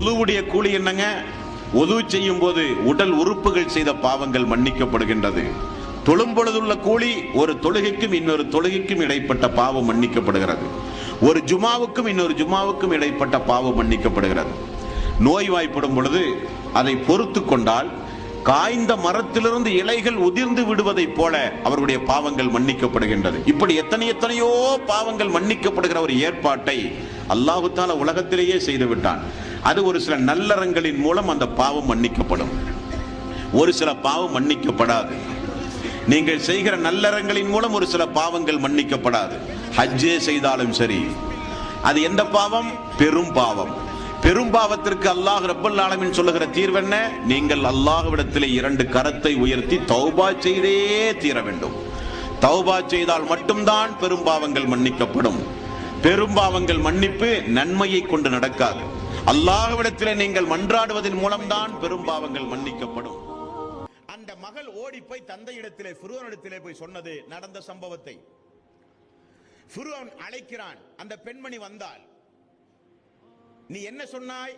குழுவுடைய கூலி என்னங்க? உதவு செய்யும் போது உடல் உறுப்புகள் செய்த பாவங்கள் மன்னிக்கப்படுகின்றது. தொழும் பொழுதுள்ள கூலி ஒரு தொழுகைக்கும் இன்னொரு தொழுகைக்கும் இடைப்பட்ட பாவம் மன்னிக்கப்படுகிறது. ஒரு ஜுமாவுக்கும் இன்னொரு ஜுமாவுக்கும் இடைப்பட்ட பாவம் மன்னிக்கப்படுகிறது. நோய் வாய்ப்படும் பொழுது அதை பொறுத்து கொண்டால் காய்ந்த மரத்திலிருந்து இலைகள் உதிர்ந்து விடுவதைப் போல அவருடைய பாவங்கள் மன்னிக்கப்படுகின்றது. இப்படி எத்தனை எத்தனையோ பாவங்கள் மன்னிக்கப்படுகிற ஒரு ஏற்பாட்டை அல்லாஹுத்தால உலகத்திலேயே செய்து விட்டான். அது ஒரு சில நல்லறங்களின் மூலம் அந்த பாவம் மன்னிக்கப்படும். ஒரு சில பாவம் மன்னிக்கப்படாது. நீங்கள் செய்கிற நல்லறங்களின் மூலம் ஒரு சில பாவங்கள் மன்னிக்கப்படாது. ஹஜ்ஜே செய்தாலும் சரி. அது எந்த பாவம்? பெரும் பாவம். பெரும் பாவத்திற்கு அல்லாஹ் ரப்பல் ஆலமின் சொல்லுகிற தீர்வென்ன நீங்கள் அல்லாஹ்விடத்திலே இரண்டு கரத்தை உயர்த்தி தௌபா செய்தே தீர வேண்டும். தௌபா செய்தால் மட்டும்தான் பெரும் பாவங்கள் மன்னிக்கப்படும். பெரும் பாவங்கள் மன்னிப்பு நன்மையை கொண்டு நடக்காது. அல்லாஹ்விடத்தில் நீங்கள் மன்றாடுவதன் மூலம்தான் பெரும் பாவங்கள் மன்னிக்கப்படும். அந்த மகள் ஓடி போய் தந்தையிடத்திலே ஃபிரோனிடத்திலே போய் சொன்னது நடந்த சம்பவத்தை. ஃபிரோன் அழைக்கிறான். அந்த பெண்மணி வந்தால் நீ என்ன சொன்னாய்?